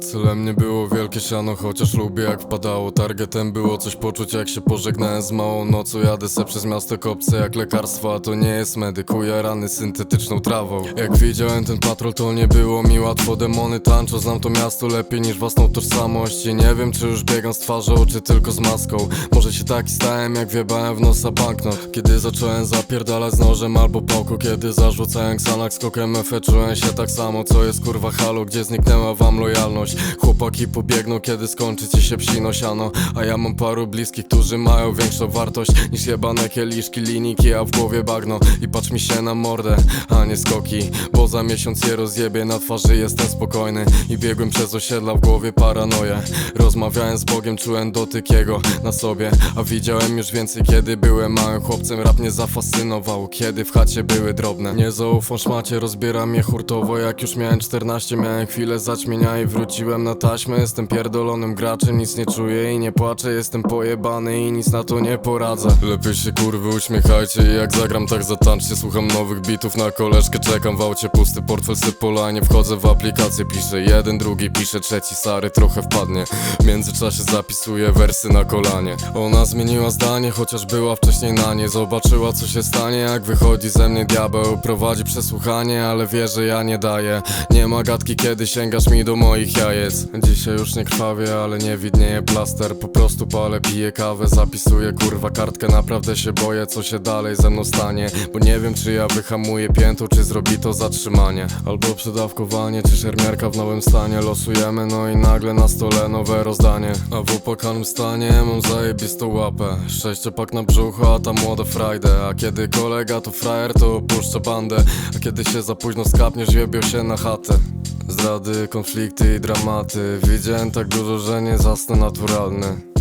Celem nie było wielkie siano, chociaż lubię jak wpadało. Targetem było coś poczuć jak się pożegnałem z małą nocą. Jadę se przez miasto kopce jak lekarstwo, a to nie jest medykuję rany syntetyczną trawą. Jak widziałem ten patrol to nie było mi łatwo. Demony tańczą, znam to miasto lepiej niż własną tożsamość. I nie wiem czy już biegam z twarzą, czy tylko z maską. Może się taki stałem jak wiebałem w nosa banknot. Kiedy zacząłem zapierdalać z nożem albo pałką Kiedy zarzucałem ksanak skokiem FE Czułem się tak samo, co jest kurwa halo Gdzie zniknęła wam lojalność Chłopaki pobiegną, kiedy skończy ci się psino siano. A ja mam paru bliskich, którzy mają większą wartość Niż jebane kieliszki, liniki, a w głowie bagno. I patrz mi się na mordę, a nie skoki. Bo za miesiąc je rozjebie, na twarzy jestem spokojny. I biegłem przez osiedla, w głowie paranoję. Rozmawiałem z Bogiem, czułem dotyk Jego na sobie. A widziałem już więcej, kiedy byłem małym chłopcem. Rap mnie zafascynował, kiedy w chacie były drobne. Nie zaufam szmacie, rozbiera mnie hurtowo. Jak już miałem 14, miałem chwilę zaćmienia I wróciłem na taśmę, jestem pierdolonym graczem Nic nie czuję i nie płaczę, jestem pojebany I nic na to nie poradzę. Lepiej się kurwy uśmiechajcie I jak zagram tak zatańczcie. Słucham nowych bitów na koleżkę Czekam w aucie, pusty portfel sypolanie Wchodzę w aplikację, piszę jeden, drugi Piszę trzeci, stary trochę wpadnie. W międzyczasie zapisuję wersy na kolanie. Ona zmieniła zdanie, chociaż była wcześniej na nie. Zobaczyła co się stanie, jak wychodzi ze mnie diabeł. Prowadzi przesłuchanie, ale wie, że ja nie daję. Nie ma gadki, kiedy sięgasz mi do moich jajec Dzisiaj już nie krwawię, ale nie widnieje plaster. Po prostu palę, piję kawę, zapisuję kurwa kartkę. Naprawdę się boję, co się dalej ze mną stanie. Bo nie wiem, czy ja wyhamuję piętą, czy zrobi to zatrzymanie. Albo przedawkowanie, czy szermierka w nowym stanie. Losujemy, no i nagle na stole nowe rozdanie. A w opłakanym stanie mam zajebistą łapę. Sześciopak na brzuchu, a ta młoda frajdę. A kiedy kolega to frajer, to opuszcza bandę. A kiedy się za późno skapniesz, jebią się na chatę. Zdrady, konflikty i dramaty. Widziałem tak dużo, że nie zasnę naturalny